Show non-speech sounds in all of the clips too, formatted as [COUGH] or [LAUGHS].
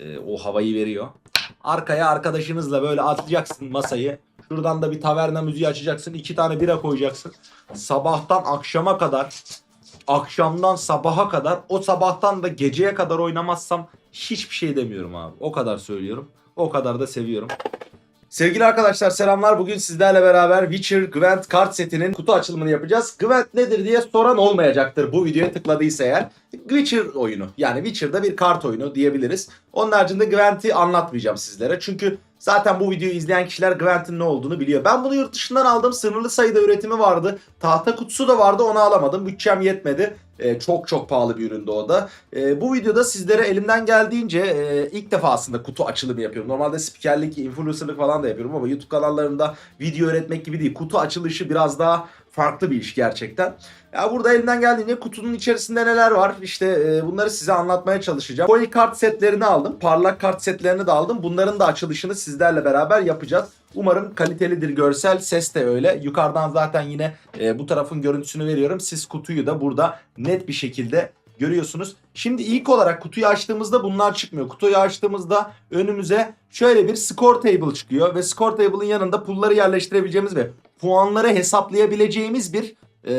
e, o havayı veriyor. Arkaya arkadaşınızla böyle atacaksın masayı. Şuradan da bir taverna müziği açacaksın. iki tane bira koyacaksın. Sabahtan akşama kadar akşamdan sabaha kadar o sabahtan da geceye kadar oynamazsam hiçbir şey demiyorum abi. O kadar söylüyorum. O kadar da seviyorum. Sevgili arkadaşlar selamlar. Bugün sizlerle beraber Witcher Gwent kart setinin kutu açılımını yapacağız. Gwent nedir diye soran olmayacaktır bu videoya tıkladıysa eğer. Witcher oyunu yani Witcher'da bir kart oyunu diyebiliriz. Onun haricinde Gwent'i anlatmayacağım sizlere. Çünkü zaten bu videoyu izleyen kişiler Gwent'in ne olduğunu biliyor. Ben bunu yurt dışından aldım. Sınırlı sayıda üretimi vardı. Tahta kutusu da vardı onu alamadım. Bütçem yetmedi. Ee, çok çok pahalı bir üründü o da. Ee, bu videoda sizlere elimden geldiğince e, ilk defa aslında kutu açılımı yapıyorum. Normalde spikerlik, influencerlık falan da yapıyorum ama YouTube kanallarında video öğretmek gibi değil. Kutu açılışı biraz daha farklı bir iş gerçekten. Ya burada elimden geldiğince kutunun içerisinde neler var işte e, bunları size anlatmaya çalışacağım. Pony kart setlerini aldım. Parlak kart setlerini de aldım. Bunların da açılışını sizlerle beraber yapacağız. Umarım kalitelidir görsel. Ses de öyle. Yukarıdan zaten yine e, bu tarafın görüntüsünü veriyorum. Siz kutuyu da burada net bir şekilde görüyorsunuz. Şimdi ilk olarak kutuyu açtığımızda bunlar çıkmıyor. Kutuyu açtığımızda önümüze şöyle bir score table çıkıyor ve score table'ın yanında pulları yerleştirebileceğimiz ve puanları hesaplayabileceğimiz bir e,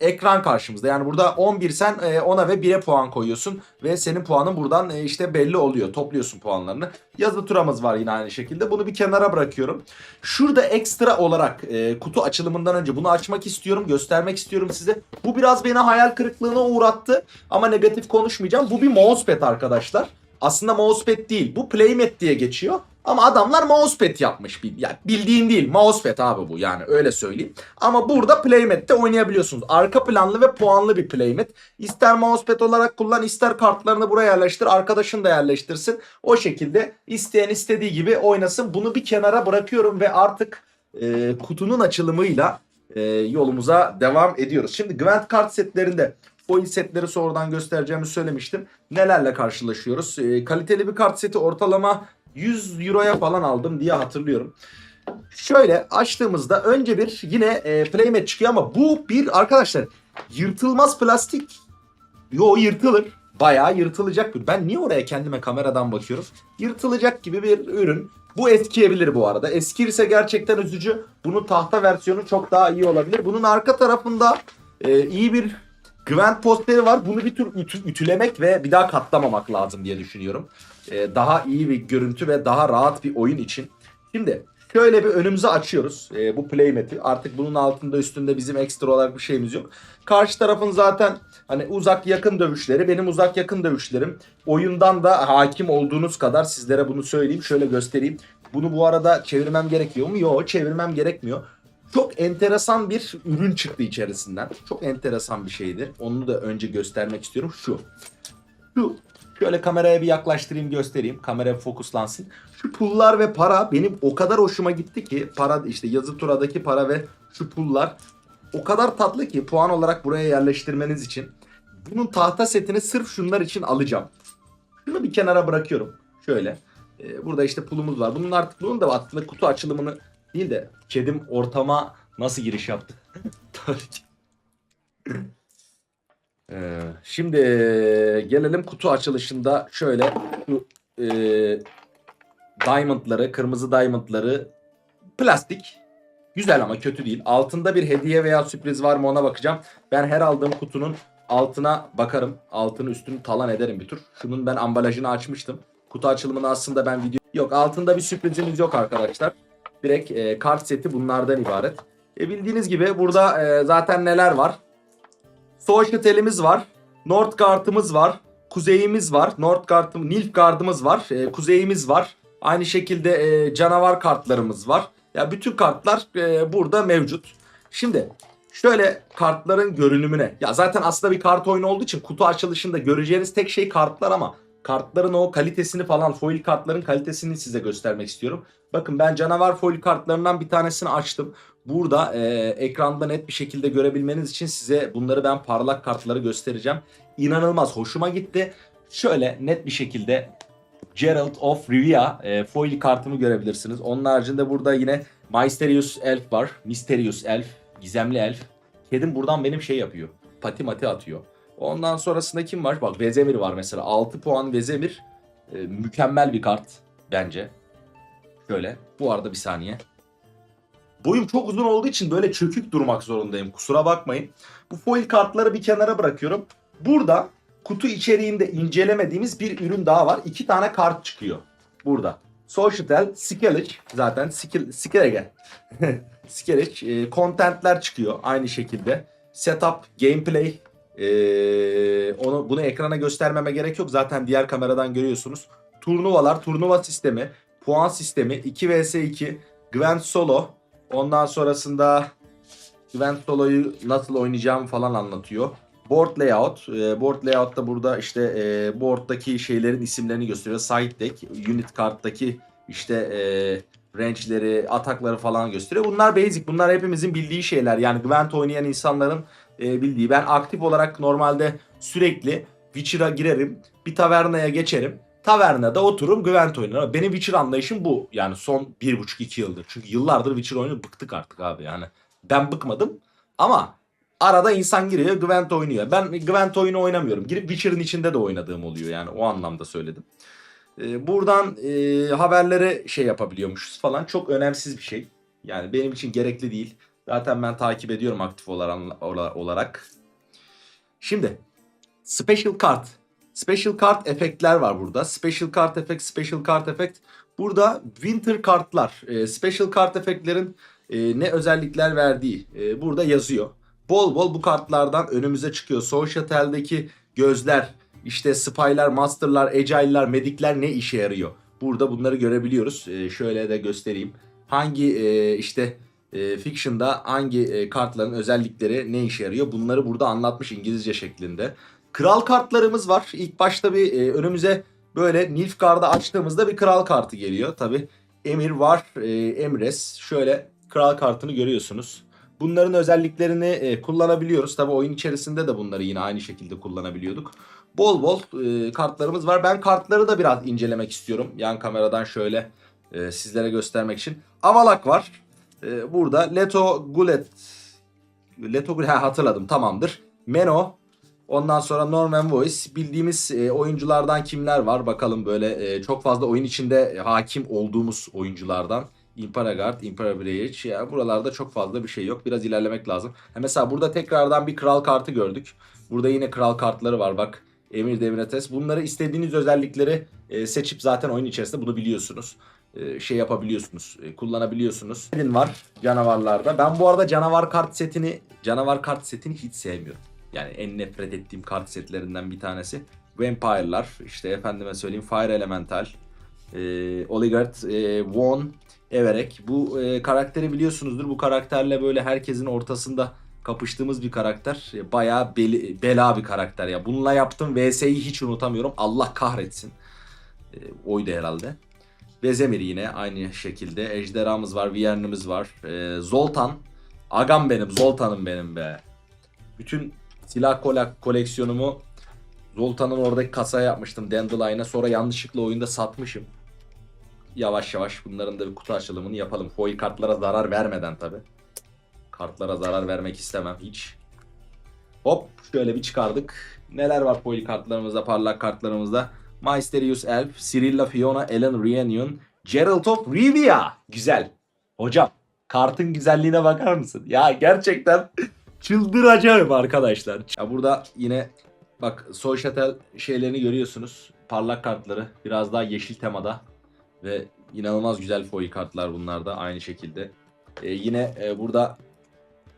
ekran karşımızda. Yani burada 11 sen e, 10'a ve 1'e puan koyuyorsun ve senin puanın buradan e, işte belli oluyor. Topluyorsun puanlarını. Yazı turamız var yine aynı şekilde. Bunu bir kenara bırakıyorum. Şurada ekstra olarak e, kutu açılımından önce bunu açmak istiyorum. Göstermek istiyorum size. Bu biraz beni hayal kırıklığına uğrattı. Ama negatif konuşmayacağım. Bu bir mousepad arkadaşlar. Aslında mousepad değil. Bu playmat diye geçiyor. Ama adamlar mousepad yapmış. Yani bildiğin değil. Mousepad abi bu yani öyle söyleyeyim. Ama burada playmat'te oynayabiliyorsunuz. Arka planlı ve puanlı bir playmat. İster mousepad olarak kullan ister kartlarını buraya yerleştir. Arkadaşın da yerleştirsin. O şekilde isteyen istediği gibi oynasın. Bunu bir kenara bırakıyorum ve artık e, kutunun açılımıyla e, yolumuza devam ediyoruz. Şimdi Gwent kart setlerinde foil setleri sonradan göstereceğimi söylemiştim. Nelerle karşılaşıyoruz? E, kaliteli bir kart seti ortalama 100 euroya falan aldım diye hatırlıyorum. Şöyle açtığımızda önce bir yine e, playmat çıkıyor ama bu bir arkadaşlar yırtılmaz plastik. Yo yırtılır. Bayağı yırtılacak bir. Ben niye oraya kendime kameradan bakıyorum? Yırtılacak gibi bir ürün. Bu eskiyebilir bu arada. Eskirse gerçekten üzücü. Bunun tahta versiyonu çok daha iyi olabilir. Bunun arka tarafında e, iyi bir Gwent posteri var. Bunu bir tür ütü- ütülemek ve bir daha katlamamak lazım diye düşünüyorum. E, daha iyi bir görüntü ve daha rahat bir oyun için. Şimdi şöyle bir önümüze açıyoruz e, bu playmat'i. Artık bunun altında üstünde bizim ekstra olarak bir şeyimiz yok. Karşı tarafın zaten hani uzak yakın dövüşleri benim uzak yakın dövüşlerim. Oyundan da hakim olduğunuz kadar sizlere bunu söyleyeyim. Şöyle göstereyim. Bunu bu arada çevirmem gerekiyor mu? Yok çevirmem gerekmiyor. Çok enteresan bir ürün çıktı içerisinden. Çok enteresan bir şeydi. Onu da önce göstermek istiyorum. Şu. Şu. Şöyle kameraya bir yaklaştırayım göstereyim. Kamera fokuslansın. Şu pullar ve para benim o kadar hoşuma gitti ki para işte yazı turadaki para ve şu pullar o kadar tatlı ki puan olarak buraya yerleştirmeniz için. Bunun tahta setini sırf şunlar için alacağım. Şunu bir kenara bırakıyorum. Şöyle. Ee, burada işte pulumuz var. Bunun artık bunun da aslında kutu açılımını değil de kedim ortama nasıl giriş yaptı? [LAUGHS] Ee, şimdi gelelim kutu açılışında şöyle şu e, diamondları, kırmızı diamondları plastik. Güzel ama kötü değil. Altında bir hediye veya sürpriz var mı ona bakacağım. Ben her aldığım kutunun altına bakarım. Altını üstünü talan ederim bir tur. Şunun ben ambalajını açmıştım. Kutu açılımını aslında ben video... Yok altında bir sürprizimiz yok arkadaşlar. Direkt e, kart seti bunlardan ibaret. E, bildiğiniz gibi burada e, zaten neler var? Soğuşitelimiz var. Northgard'ımız var. Kuzeyimiz var. Northgard'ımız, Nilfgaard'ımız var. E, kuzeyimiz var. Aynı şekilde e, canavar kartlarımız var. Ya bütün kartlar e, burada mevcut. Şimdi şöyle kartların görünümüne. Ya zaten aslında bir kart oyunu olduğu için kutu açılışında göreceğiniz tek şey kartlar ama kartların o kalitesini falan foil kartların kalitesini size göstermek istiyorum. Bakın ben canavar foil kartlarından bir tanesini açtım. Burada e, ekranda net bir şekilde görebilmeniz için size bunları ben parlak kartları göstereceğim. İnanılmaz hoşuma gitti. Şöyle net bir şekilde Geralt of Rivia e, foil kartımı görebilirsiniz. Onun haricinde burada yine Mysterious Elf var. Mysterious Elf, gizemli elf. Kedim buradan benim şey yapıyor. Pati mati atıyor. Ondan sonrasında kim var? Bak Vezemir var mesela. 6 puan Vezemir. e, mükemmel bir kart bence. Şöyle. Bu arada bir saniye. Boyum çok uzun olduğu için böyle çökük durmak zorundayım. Kusura bakmayın. Bu foil kartları bir kenara bırakıyorum. Burada kutu içeriğinde incelemediğimiz bir ürün daha var. İki tane kart çıkıyor. Burada. Societal, Skeleton zaten Skeleton. Skeleton. [LAUGHS] E, contentler çıkıyor aynı şekilde. Setup, gameplay. E, onu bunu ekrana göstermeme gerek yok. Zaten diğer kameradan görüyorsunuz. Turnuvalar, turnuva sistemi, puan sistemi, 2 vs 2, Gwent Solo. Ondan sonrasında Gwent Solo'yu nasıl oynayacağımı falan anlatıyor. Board layout. E, board layout da burada işte e, board'daki şeylerin isimlerini gösteriyor. Side deck, unit karttaki işte e, range'leri, atakları falan gösteriyor. Bunlar basic. Bunlar hepimizin bildiği şeyler. Yani Gwent oynayan insanların e, bildiği. Ben aktif olarak normalde sürekli Witcher'a girerim. Bir tavernaya geçerim. Tavernada otururum Gwent oynarım. Benim Witcher anlayışım bu. Yani son 1,5-2 yıldır. Çünkü yıllardır Witcher oyunu bıktık artık abi yani. Ben bıkmadım ama arada insan giriyor Gwent oynuyor. Ben Gwent oyunu oynamıyorum. Girip Witcher'ın içinde de oynadığım oluyor yani o anlamda söyledim. Ee, buradan e, haberlere şey yapabiliyormuşuz falan. Çok önemsiz bir şey. Yani benim için gerekli değil. Zaten ben takip ediyorum aktif olarak. Şimdi Special Card. Special Card efektler var burada. Special Card Effect, Special Card Effect. Burada Winter kartlar. E, special Card efektlerin e, ne özellikler verdiği e, burada yazıyor. Bol bol bu kartlardan önümüze çıkıyor. Societal'deki gözler, işte spy'lar, master'lar, agile'lar, medikler ne işe yarıyor? Burada bunları görebiliyoruz. Şöyle de göstereyim. Hangi işte e, fiction'da hangi e, kartların özellikleri ne işe yarıyor? Bunları burada anlatmış İngilizce şeklinde. Kral kartlarımız var. İlk başta bir e, önümüze böyle Nilfgaard'ı açtığımızda bir kral kartı geliyor. Tabi Emir var, e, Emres. Şöyle kral kartını görüyorsunuz. Bunların özelliklerini e, kullanabiliyoruz. Tabi oyun içerisinde de bunları yine aynı şekilde kullanabiliyorduk. Bol bol e, kartlarımız var. Ben kartları da biraz incelemek istiyorum. Yan kameradan şöyle e, sizlere göstermek için. Avalak var. E, burada Leto Gulet. Leto Gulet [LAUGHS] ha, hatırladım tamamdır. Meno. Ondan sonra Norman Voice. Bildiğimiz e, oyunculardan kimler var? Bakalım böyle e, çok fazla oyun içinde hakim olduğumuz oyunculardan. Imperagard, Imperabridge. Ya buralarda çok fazla bir şey yok. Biraz ilerlemek lazım. Ha mesela burada tekrardan bir kral kartı gördük. Burada yine kral kartları var bak. Emir Devretes. Bunları istediğiniz özellikleri e, seçip zaten oyun içerisinde bunu biliyorsunuz. E, şey yapabiliyorsunuz. E, kullanabiliyorsunuz. Edin var canavarlarda. Ben bu arada canavar kart setini canavar kart setini hiç sevmiyorum. Yani en nefret ettiğim kart setlerinden bir tanesi. Vampire'lar, işte efendime söyleyeyim Fire Elemental, e, Oligard, e, Won, Everek. Bu e, karakteri biliyorsunuzdur. Bu karakterle böyle herkesin ortasında kapıştığımız bir karakter. E, bayağı beli, bela bir karakter ya. Bununla yaptığım VS'yi hiç unutamıyorum. Allah kahretsin. E, oydu herhalde. Vezemir yine aynı şekilde. Ejderhamız var, Viern'imiz var. E, Zoltan. Agam benim, Zoltan'ım benim be. Bütün silah kolak koleksiyonumu Zoltan'ın oradaki kasaya yapmıştım Dandelion'a. Sonra yanlışlıkla oyunda satmışım. Yavaş yavaş bunların da bir kutu açılımını yapalım. Foil kartlara zarar vermeden tabi. Kartlara zarar vermek istemem hiç. Hop şöyle bir çıkardık. Neler var foil kartlarımızda, parlak kartlarımızda? Mysterious Elf, Cyrilla Fiona, Ellen Reunion, Geralt of Rivia. Güzel. Hocam kartın güzelliğine bakar mısın? Ya gerçekten [LAUGHS] çıldıracağım arkadaşlar. Ya burada yine bak Soyshatel şeylerini görüyorsunuz. Parlak kartları biraz daha yeşil temada ve inanılmaz güzel foil kartlar bunlar da aynı şekilde. Ee, yine e, burada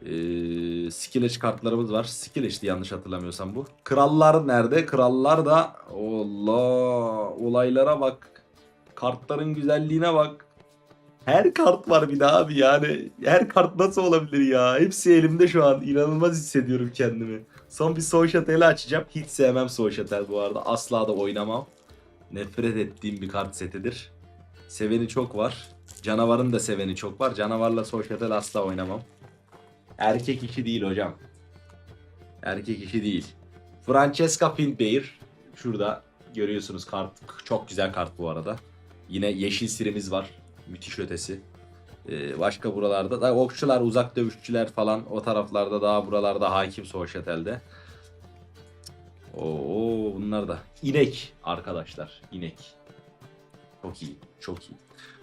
e, kartlarımız var. Skillage'di yanlış hatırlamıyorsam bu. Krallar nerede? Krallar da Allah olaylara bak. Kartların güzelliğine bak. Her kart var bir daha abi yani. Her kart nasıl olabilir ya? Hepsi elimde şu an. İnanılmaz hissediyorum kendimi. Son bir Soyshatel açacağım. Hiç sevmem Soyshatel bu arada. Asla da oynamam. Nefret ettiğim bir kart setidir. Seveni çok var. Canavarın da seveni çok var. Canavarla Soyshatel asla oynamam. Erkek işi değil hocam. Erkek işi değil. Francesca Findbeir. Şurada görüyorsunuz kart. Çok güzel kart bu arada. Yine yeşil sirimiz var. Müthiş ötesi. Ee, başka buralarda da okçular, uzak dövüşçüler falan o taraflarda daha buralarda hakim Soğuşetel'de. Oo bunlar da inek arkadaşlar. inek. Çok iyi. Çok iyi.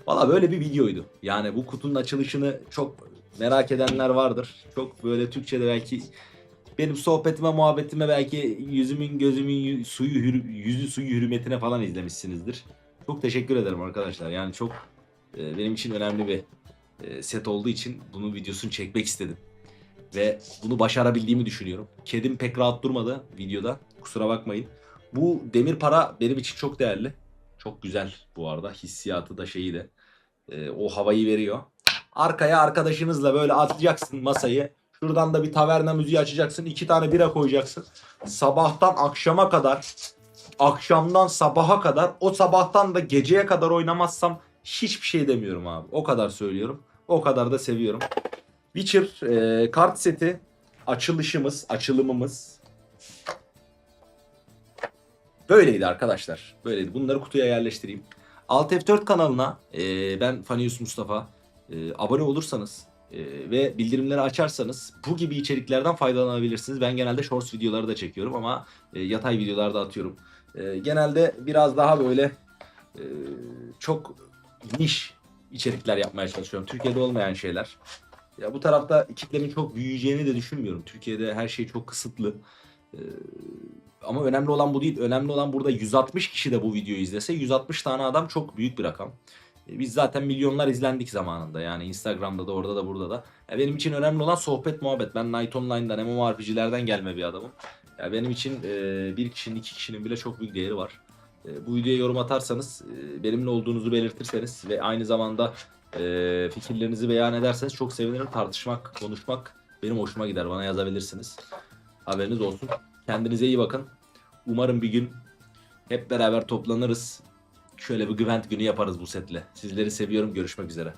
Valla böyle bir videoydu. Yani bu kutunun açılışını çok merak edenler vardır. Çok böyle Türkçe'de belki benim sohbetime muhabbetime belki yüzümün gözümün suyu yüzü suyu hürmetine falan izlemişsinizdir. Çok teşekkür ederim arkadaşlar. Yani çok e, benim için önemli bir e, set olduğu için bunun videosunu çekmek istedim. Ve bunu başarabildiğimi düşünüyorum. Kedim pek rahat durmadı videoda. Kusura bakmayın. Bu demir para benim için çok değerli. Çok güzel bu arada. Hissiyatı da şeyi de. e, o havayı veriyor. Arkaya arkadaşınızla böyle atacaksın masayı. Şuradan da bir taverna müziği açacaksın. iki tane bira koyacaksın. Sabahtan akşama kadar akşamdan sabaha kadar o sabahtan da geceye kadar oynamazsam hiçbir şey demiyorum abi. O kadar söylüyorum. O kadar da seviyorum. Witcher e, kart seti açılışımız, açılımımız böyleydi arkadaşlar. Böyleydi. Bunları kutuya yerleştireyim. Alt F4 kanalına e, ben Fanius Mustafa e, abone olursanız e, ve bildirimleri açarsanız bu gibi içeriklerden faydalanabilirsiniz. Ben genelde shorts videoları da çekiyorum ama e, yatay videolar da atıyorum. E, genelde biraz daha böyle e, çok niş içerikler yapmaya çalışıyorum. Türkiye'de olmayan şeyler. Ya bu tarafta kitlemin çok büyüyeceğini de düşünmüyorum. Türkiye'de her şey çok kısıtlı. Ee, ama önemli olan bu değil. Önemli olan burada 160 kişi de bu videoyu izlese 160 tane adam çok büyük bir rakam. Ee, Biz zaten milyonlar izlendik zamanında. Yani Instagram'da da orada da burada da. Ya benim için önemli olan sohbet muhabbet. Ben Night Online'dan MMORPG'lerden gelme bir adamım. Ya benim için e, bir kişinin iki kişinin bile çok büyük değeri var. E, bu videoya yorum atarsanız, e, benimle olduğunuzu belirtirseniz ve aynı zamanda e, fikirlerinizi beyan ederseniz çok sevinirim. Tartışmak, konuşmak benim hoşuma gider. Bana yazabilirsiniz. Haberiniz olsun. Kendinize iyi bakın. Umarım bir gün hep beraber toplanırız. Şöyle bir Gwent günü yaparız bu setle. Sizleri seviyorum. Görüşmek üzere.